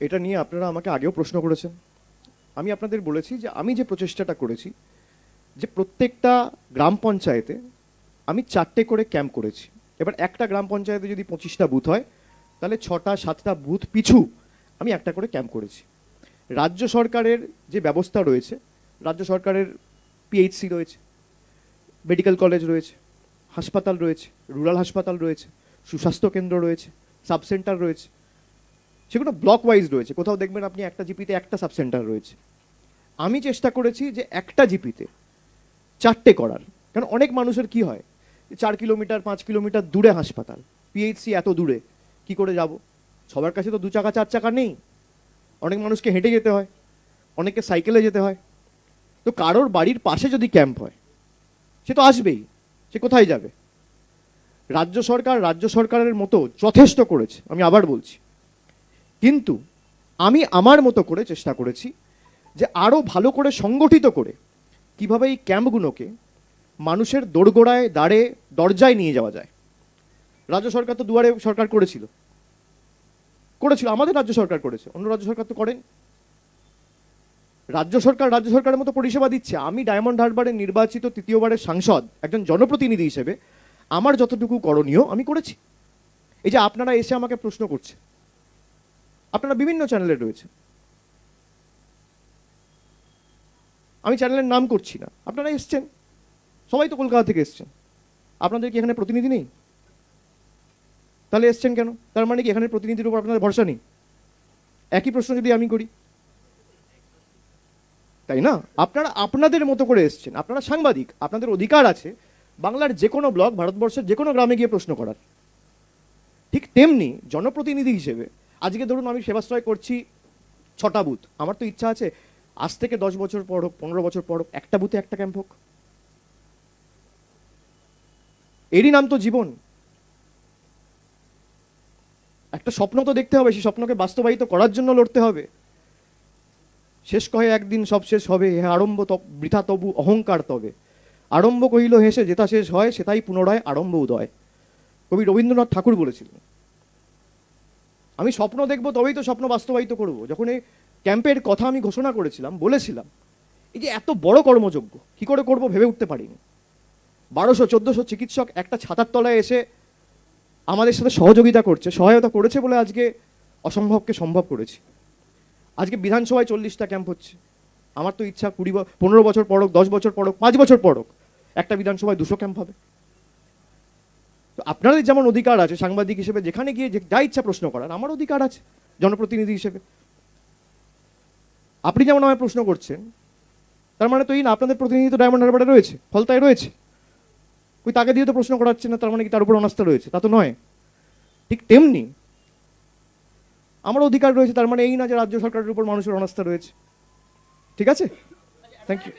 এটা নিয়ে আপনারা আমাকে আগেও প্রশ্ন করেছেন। আমি আপনাদের বলেছি যে আমি যে প্রচেষ্টাটা করেছি, যে প্রত্যেকটা গ্রাম পঞ্চায়েতে আমি চারটে করে ক্যাম্প করেছি। এবার একটা গ্রাম পঞ্চায়েতে যদি পঁচিশটা বুথ হয়, তাহলে ছটা, সাতটা বুথ পিছু আমি একটা করে ক্যাম্প করেছি। রাজ্য সরকারের যে ব্যবস্থা রয়েছে, রাজ্য সরকারের পিএইচসি রয়েছে, মেডিকেল কলেজ রয়েছে, হাসপাতাল রয়েছে, রুরাল হাসপাতাল রয়েছে, সুস্বাস্থ্য কেন্দ্র রয়েছে, সাব সেন্টার রয়েছে সেগুলো ব্লক ওয়াইজ রয়েছে। কোথাও দেখবেন আপনি একটা জিপিতে একটা সাব সেন্টার রয়েছে। আমি চেষ্টা করেছি যে একটা জিপিতে চারটে করার। কারণ অনেক মানুষের কি হয়? চার কিলোমিটার, পাঁচ কিলোমিটার দূরে হাসপাতাল। পিএইচসি এত দূরে। কি করে যাব? সবার কাছে তো দু চাকা, চার চাকা নেই। অনেক মানুষকে হেঁটে যেতে হয়। অনেকে সাইকেলে যেতে হয়। তো কারোর বাড়ির পাশে যদি ক্যাম্প হয়, সে তো আসবেই। সে কোথায় যাবে? রাজ্য সরকার রাজ্য সরকারের মতো যথেষ্ট করেছে। আমি আবার বলছি। কিন্তু আমি আমার মতো করে চেষ্টা করেছি যে আরও ভালো করে সংগঠিত করে কীভাবে এই ক্যাম্পগুলোকে মানুষের দোরগোড়ায় দাঁড়ে দরজায় নিয়ে যাওয়া যায়। রাজ্য সরকার তো দুয়ারে সরকার করেছিল। করেছিল, আমাদের রাজ্য সরকার করেছে। অন্য রাজ্য সরকার তো করেন। রাজ্য সরকার, রাজ্য সরকারের মতো পরিষেবা দিচ্ছে। আমি ডায়মন্ড হারবারের নির্বাচিত তৃতীয়বারের সাংসদ, একজন জনপ্রতিনিধি হিসেবে আমার যতটুকু করণীয় আমি করেছি। এই যে আপনারা এসে আমাকে প্রশ্ন করছে আপনারা বিভিন্ন চ্যানেলে রয়েছে আমি চ্যানেলের নাম করছি না। আপনারা এসছেন। সবাই তো কলকাতা থেকে এসছেন। আপনাদের কি এখানে প্রতিনিধি নেই? তাহলে এসছেন কেন? তার মানে কি এখানে প্রতিনিধির উপর আপনাদের ভরসা নেই? একই প্রশ্ন যদি আমি করি। তাই না? আপনারা আপনাদের মতো করে এসছেন। আপনারা সাংবাদিক, আপনাদের অধিকার আছে বাংলার যে কোনো ব্লগ ভারতবর্ষের যে কোনো গ্রামে গিয়ে প্রশ্ন করার। ঠিক তেমনি জনপ্রতিনিধি হিসেবে আজকে ধরুন আমি সেবাশ্রয় করছি ছটা বুথ। আমার তো ইচ্ছা আছে আজ থেকে দশ বছর পর হোক, পনেরো বছর পর হোক, একটা বুথে একটা ক্যাম্প হোক। এরই নাম তো জীবন। একটা স্বপ্ন তো দেখতে হবে, সেই স্বপ্নকে বাস্তবায়িত করার জন্য লড়তে হবে। শেষ কহে একদিন সব শেষ হবে, হে আরম্ভ বৃথা তবু অহংকার তবে। আরম্ভ কহিল হেসে যেটা শেষ হয় সেটাই পুনরায় আরম্ভ উদয়। কবি রবীন্দ্রনাথ ঠাকুর বলেছিলেন আমি স্বপ্ন দেখব, তবেই তো স্বপ্ন বাস্তবায়িত করব। যখন এই ক্যাম্পের কথা আমি ঘোষণা করেছিলাম, বলেছিলাম, এই যে এত বড় কর্মযোগ্য কি করে করব ভেবে উঠতে পারিনি। বারোশো, চোদ্দোশো চিকিৎসক একটা ছাতার তলায় এসে আমাদের সাথে সহযোগিতা করছে, সহায়তা করেছে বলে আজকে অসম্ভবকে সম্ভব করেছি। আজকে বিধানসভায় চল্লিশটা ক্যাম্প হচ্ছে। আমার তো ইচ্ছা কুড়ি পনেরো বছর পড়ক, দশ বছর পড়ক, পাঁচ বছর পড়ক, একটা বিধানসভায় দুশো ক্যাম্প হবে। আপনাদের যেমন অধিকার আছে সাংবাদিক হিসেবে, যেখানে গিয়ে যে- যা ইচ্ছা প্রশ্ন করার, আমার অধিকার আছে, জনপ্রতিনিধি হিসেবে। আপনি যেমন আমায় প্রশ্ন করছেন, তার মানে তো এই না, আপনাদের প্রতিনিধি তো ডায়মন্ড হারবারে রয়েছে, ফলতায় রয়েছে। ওই তাকে দিয়ে তো প্রশ্ন করাচ্ছে না, তার মানে কি তার উপর অনাস্থা রয়েছে? তা তো নয়। ঠিক তেমনি আমার অধিকার রয়েছে, তার মানে এই না যে রাজ্য সরকারের উপর মানুষের অনাস্থা রয়েছে। ঠিক আছে? Thank you